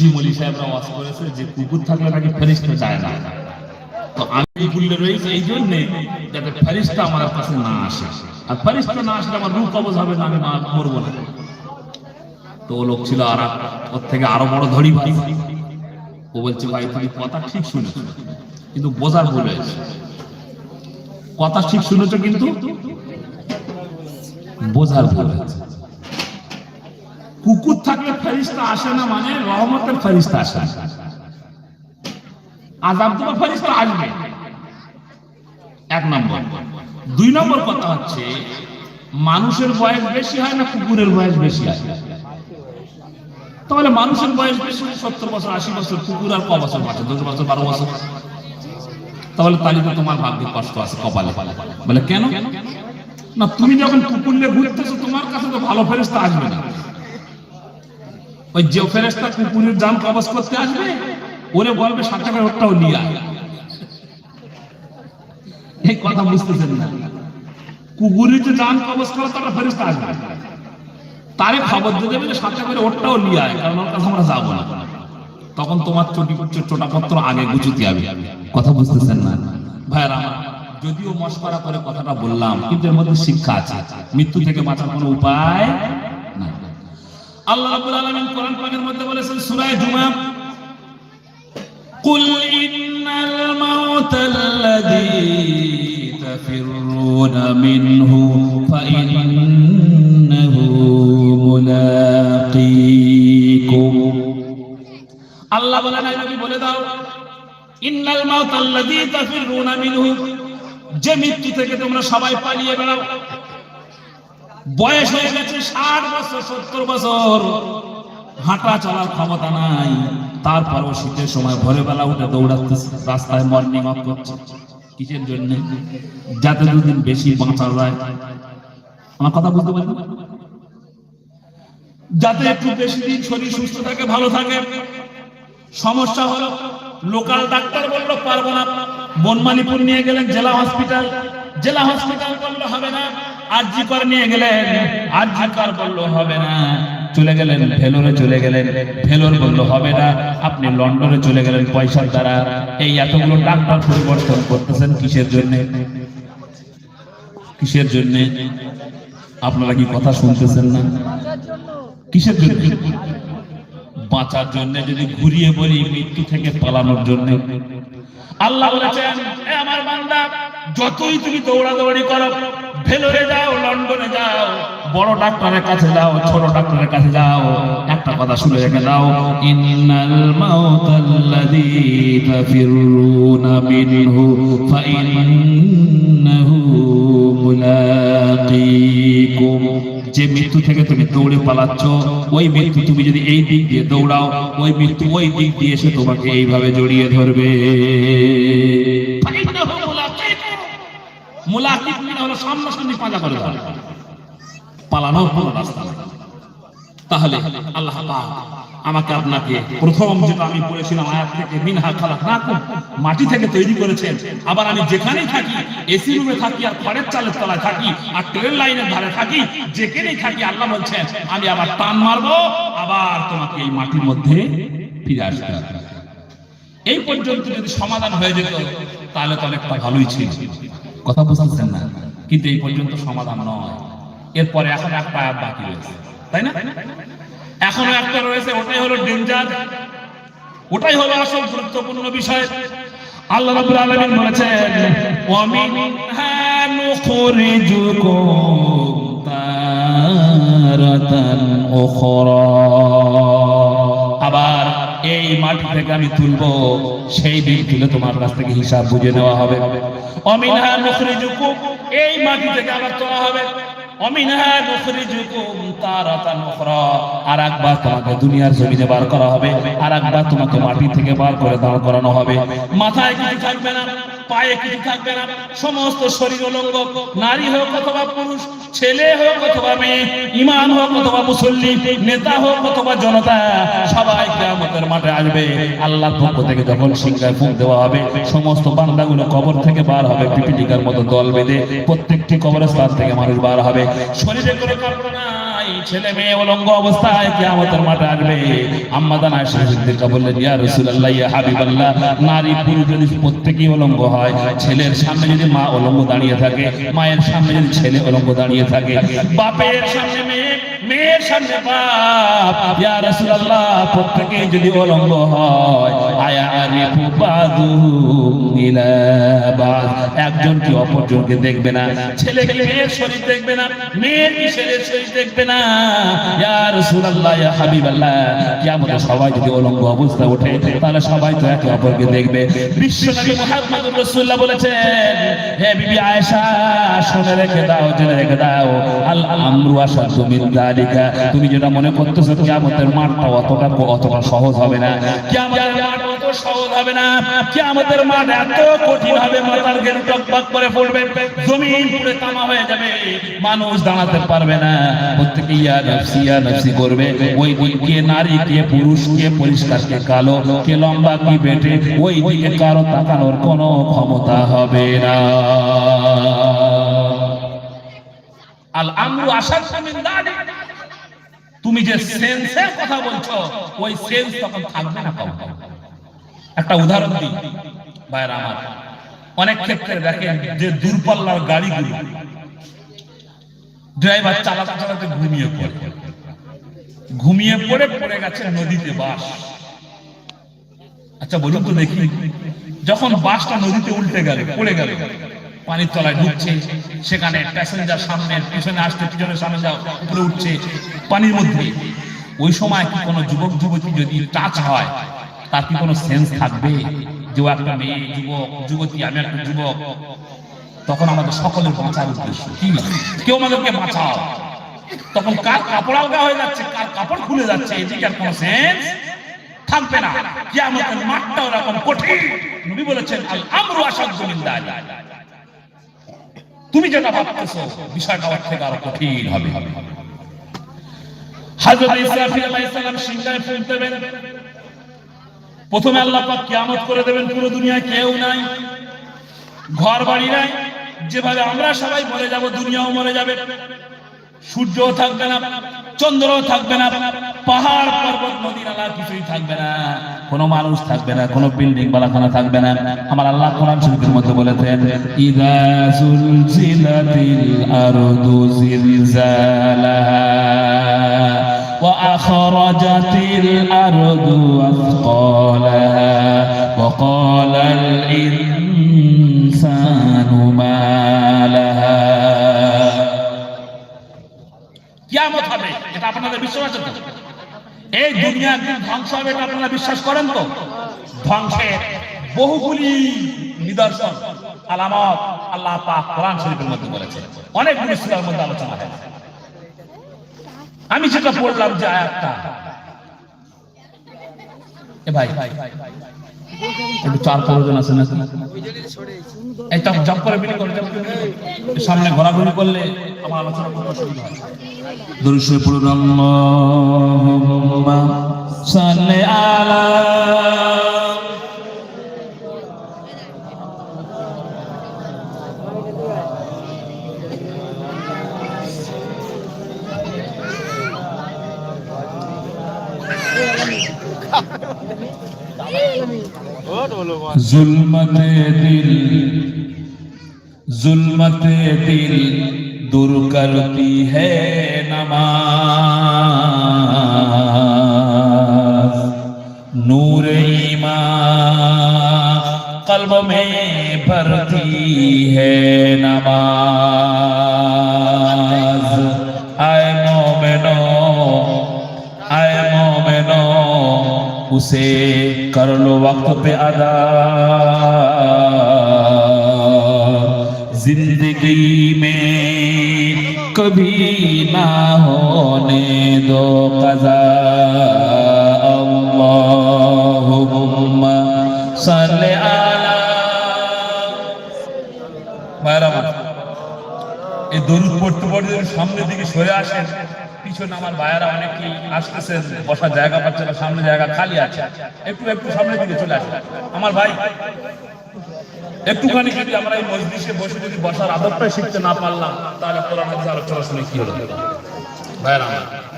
শুনেছি মলি সাহেবরা ওয়াজ করেছে যে কুকুর থাকলে নাকি ফেরিস্তা যায় না। তো আমি কুকুরে রয়েছে, এই জন্যে যাতে ফেরিস্তা আমার কাছে না আসে। আর ফেরিস্তা না আসলে আমার রূপ কবজ হবে না, আমি মরবো না। তো ও লোক ছিল আর ওর থেকে আরও বড় ধরি ভাই। ও বলছে, ভাই, তুমি কথা ঠিক শুনেছ, কিন্তু বোঝার ভুল হয়েছে। কথা ঠিক শুনেছ কিন্তু বোঝার ভুল হয়েছে। কুকুর থাকলে ফেরিস্তা আসে না মানে রহমতের ফেরিস্তা আসে। আজাব দেওয়ার ফেরিস্তা আসবে। এক নম্বর। দুই নম্বর কথা হচ্ছে, মানুষের বয়স বেশি হয় না কুকুরের বয়স বেশি হয়? তাহলে মানুষের বয়স বেশি সত্তর বছর, আশি বছর, কুকুর আর ক বছর বাঁচে? দশ বছর, বারো বছর? তাহলে তালিকা তোমার ভাগ্যে কষ্ট আছে কপালে। বলে কেন? না, তুমি যখন কুকুর নিয়ে ঘুরতেছো, তোমার কাছে তো ভালো ফেরেস্তা আসবে না। ওই যে ফেরেস্তা কুকুরের জান কবজ করতে আসবে, ওরে বলবে ষাট টাকার ওটাও নিয়ে এই কথা বুঝতেছেন না। কুকুরের যে জান কবজ করে তারা ফেরেস্তা আসবে। তারে খবর দিয়ে দেবে যে সাথে করে ওরটাও নিয়ে আয়, কারণ ওর আমরা যাব না। তখন তোমার চটি আগে হবে। কথা বুঝতেছেন না? আমার যদিও মস্করা করে কথাটা বললাম, কিন্তু এর মধ্যে শিক্ষা আছে। মৃত্যু থেকে বাঁচার কোনো উপায় আল্লাহ রাব্বুল আলামিন কোরআন পাকের মধ্যে বলেছেন, সূরা জুমা, কুল ইন্নাল মাউতাল্লাযী তাফিরুনা মিনহু ফাইন্নাহু মুলাকীকুম। আল্লাহ বলেন এই নবী, বলে দাও, ইন্নাল মাউতাল্লাযী তাফিরুনা মিনহু, যে মৃত্যু থেকে তোমরা সবাই পালিয়ে বেড়াও বয়স হয়ে গেছে ষাট বছর, সত্তর বছর। হাঁটা চলার ক্ষমতা নাই। তারপরও শীতের সময় ভোরে বেলা উঠে দৌড়াচ্ছে, রাস্তায় মর্নিং ওয়াক করছে। কিসের জন্য? যাতে দুদিন বেশি বাঁচা যায়। আমার কথা বুঝতে পারছেন যাতে একটু বেশি দিন শরীর সুস্থ থাকে, ভালো থাকে। সমস্যা হলো, লোকাল ডাক্তার বলল, পারব না। বনমালীপুর নিয়ে গেলেন জেলা হসপিটাল। জেলা হসপিটাল বলল, হবে না। আরজি কর নিয়ে গেলেন, আরজি কর বলল, হবে না। চলে গেলেন, ভেলোরে চলে গেলেন। ভেলোর বলল, হবে না। আপনি লন্ডনে চলে গেলেন পয়সার দ্বারা। এই এতগুলো ডাক্তার পরিবর্তন করতেছেন কিসের জন্য? কিসের জন্য? আপনারা কি কথা শুনতেছেন না? কিসের জন্য? বাঁচার জন্য, যদি ঘুরিয়ে বলি, মৃত্যু থেকে পালানোর জন্য। আল্লাহ বলেছেন আমার বান্দা, যতই তুমি দৌড়াদৌড়ি করো ভেলোরে যাও, লন্ডনে যাও, বড় ডাক্তারের কাছে যাও, ছোট ডাক্তারের কাছে যাও, একটা কথা শুনে রেখে দাও। ইন্নাল মাউতাল্লাযী তাফিরুনা মিনহু, ফাইন্নাহু মুলাকীকুম। যে মৃত্যু থেকে তুমি দৌড়ে পালাচ্ছ, ওই মৃত্যু তুমি যদি এই দিক দিয়ে দৌড়াও, ওই মৃত্যু ওই দিক দিয়ে এসে তোমাকে এইভাবে জড়িয়ে ধরবে। তাহলে আল্লাহ আমাকে আপনাকে প্রথম যেটা আমি পড়েছিলাম আয়াত থেকে, মিনহা খালাকনাকুম, মাটি থেকে তৈরি করেছেন। আবার আমি যেখানেই থাকি এসি রুমে থাকি আর খড়ের চালের তলায় থাকি আর ট্রেন লাইনের ধারে থাকি, যেখানেই থাকি আল্লাহ বলছেন, আমি আবার টান মারবো, আবার তোমাকে এই মাটির মধ্যে ফিরে আসবে এই পর্যন্ত যদি সমাধান হয়ে যেত, তাহলে তো অনেকটা ভালোই ছিল। কথা বুঝতেছেন না। কিন্তু এই পর্যন্ত সমাধান নয়। এরপরে এখন একটা আয়াত বাকি রয়েছে। তাই না? এখনও একটা রয়েছে, ওটাই হলো ডেঞ্জার ওটাই হলো আসল গুরুত্বপূর্ণ বিষয়। আল্লাহ রাব্বুল আলামিন বলেছেন ওয়া মিনহা নুখরিজুকুম তারাতান উখরা। আবার এই মাটি থেকে আমি তুলব, সেই দিন তুলে তোমার কাছ থেকে হিসাব বুঝে নেওয়া হবে। অমিনহা জুকু এই মাটি থেকে আবার তোলা আর একবার তোমাকে দুনিয়ার বার করা হবে আর একবার মাটি থেকে বার করে দাঁড় করানো হবে। মাথায় কিছু থাকবে না। পায়ে কিছু থাকবে না। সমস্ত শরীর অলঙ্গ নারী হোক অথবা পুরুষ, ছেলে হোক অথবা মেয়ে, ইমাম হোক অথবা মুসল্লি, নেতা হোক অথবা জনতা, সবাই কিয়ামতের মাঠে আসবে। আল্লাহর পক্ষ থেকে যখন সিংহায় ফুঁক দেওয়া হবে, সমস্ত বান্দাগুলো কবর থেকে বার হবে, পিপিলিকার মতো দল বেঁধে প্রত্যেকটি কবরস্থান থেকে মানুষ বার হবে। শরীরে কোনো কাপড় নাই। ছেলে মেয়ে উলঙ্গ অবস্থায় কিয়ামতের মাঠে আসবে। আম্মাদান আয়েশা সিদ্দিকা বললেন, ইয়া রাসূলুল্লাহ, ইয়া হাবিবাল্লাহ, নারী পুরুষ যদি প্রত্যেকই উলঙ্গ হয়। ছেলের সামনে যদি মা উলঙ্গ দাঁড়িয়ে থাকে, মায়ের সামনে যদি ছেলে উলঙ্গ দাঁড়িয়ে থাকে, বাপের সামনে মেয়ে, মেয়ের সামনে বাপ, ইয়া রাসূলুল্লাহ, প্রত্যেকেই যদি উলঙ্গ হয়, আয়া অপরজনকে দেখবে না। ছেলে মেয়ের শরীর দেখবে না। মেয়ের কি সবাই যদি উলঙ্গ অবস্থা তাহলে সবাই তো একে অপরকে দেখবে। তুমি যেটা মনে করতেছো, কিয়ামতের মাঠটা অতটা অতটা সহজ হবে না। কিয়ামতের মাঠ সহজ হবে না। কিয়ামতের মাঠ এত কঠিন হবে, মাথার করে পড়বে। জমিন তামা হয়ে যাবে। মানুষ দাঁড়াতে পারবে না। প্রত্যেকে ইয়া নফসি ইয়া নফসি করবে। ওই দিন কে নারী, কে পুরুষ, কে পরিষ্কার, কে কালো, কে লম্বা, কি বেটে, ওই দিকে কারও তাকানোর কোনো ক্ষমতা হবে না। আল আমরু আসাদ তুমি যে সেন্সের কথা বলছো, ওই সেন্স তখন থাকবে না কাউকে একটা উদাহরণ দিই, ভাইয়ের আমার। অনেক ক্ষেত্রে দেখেন যে দূরপাল্লার গাড়িগুলো ড্রাইভার চালাতে চালাতে ঘুমিয়ে পড়ে। ঘুমিয়ে পড়ে পড়ে গেছে নদীতে বাস। আচ্ছা বলুন তো দেখি, যখন বাসটা নদীতে উল্টে গেল, পড়ে গেল, পানির তলায় ঢুকছে, সেখানে প্যাসেঞ্জার সামনে, পিছনে আসতে পিছনে সামনে যাও, উপরে উঠছে, পানির মধ্যে। ওই সময় কি কোনো যুবক যুবতী যদি টাচ হয় তার কি কোনো সেন্স থাকবে? যে ও একটা মেয়ে, যুবক, যুবতী, আমি একটা যুবক। তখন আমাদের সকলের বাঁচার উদ্দেশ্য কি? কেউ আমাদেরকে বাঁচাও। তখন কার কাপড় আলগা হয়ে যাচ্ছে, কার কাপড় খুলে যাচ্ছে এদিকে আর কোনো সেন্স থাকবে না। মাঠটা ওরকম কঠিন। নবী বলেছেন আমরু আসাদ্দু মিন তুমি যেটা ভাবতেছো, বিষয়টা ওর আরও কঠিন হবে। ইসরাফিল আলাইহিস সালাম প্রথমে আল্লাহ পাক কিয়ামত করে দেবেন, পুরো দুনিয়ায় কেউ নাই ঘর বাড়ি নাই। যেভাবে আমরা সবাই মরে যাব, দুনিয়াও মরে যাবে। সূর্যও থাকবে না, চন্দ্রও থাকবে না, পাহাড়, পর্বত, নদী, নালা, কিছুই থাকবে না। কোনো মানুষ থাকবে না, কোনো বিল্ডিং, বালাখানা থাকবে না। আমার আল্লাহ কোরআন শরীফের মধ্যে বলেছেন, ইদা সুলসিলাতিল আরদু জিলজালাহা। وأخرجت الأرض أثقالها وقال الإنسان ما لها কিয়ামত হবে এটা আপনাদের বিশ্বাস আছে তো এই দুনিয়া একদিন ধ্বংস হবে এটা আপনারা বিশ্বাস করেন তো ধ্বংসের বহুগুলি নিদর্শন আলামত আল্লাহ পাক কোরআন শরীফের মধ্যে বলেছে অনেকগুলি সূরার মধ্যে আলোচনা হয়েছে আমি যেটা পড়লাম যে আয়াতটা। এ ভাই একটু চার পাঁচজন আছে না এই তো জব করে বিলি করে সামনে ঘোরাঘুরি করলে আমার আলোচনা করতে অসুবিধা হয়। দুরুশে সাল্লি আলা जुल्मत दिल जुल्मत दिल दूर करती है नमाज नूर ईमान कल्ब में भरती है नमाज उसे कर लो वक्त पे अदा जिंदगी में कभी ना होने दो कजा अल्लाहुम्मा सल्ले आला ভাইরা আমার এই দরুদ পড়তে পড়তে যদি সামনের দিকে সরে আসেন পিছনে আমার ভাইয়ারা অনেকেই আসতেছেন বসার জায়গা পাচ্ছে না, সামনে জায়গা খালি আছে একটু একটু সামনের দিকে চলে আসে আমার ভাই, একটুখানি যদি আমরা এই মসজিদে বসে যদি বসার আদবটা শিখতে না পারলাম, তাহলে কোরআন আলোচনা শুনে কি হলো ভাইরা আমার।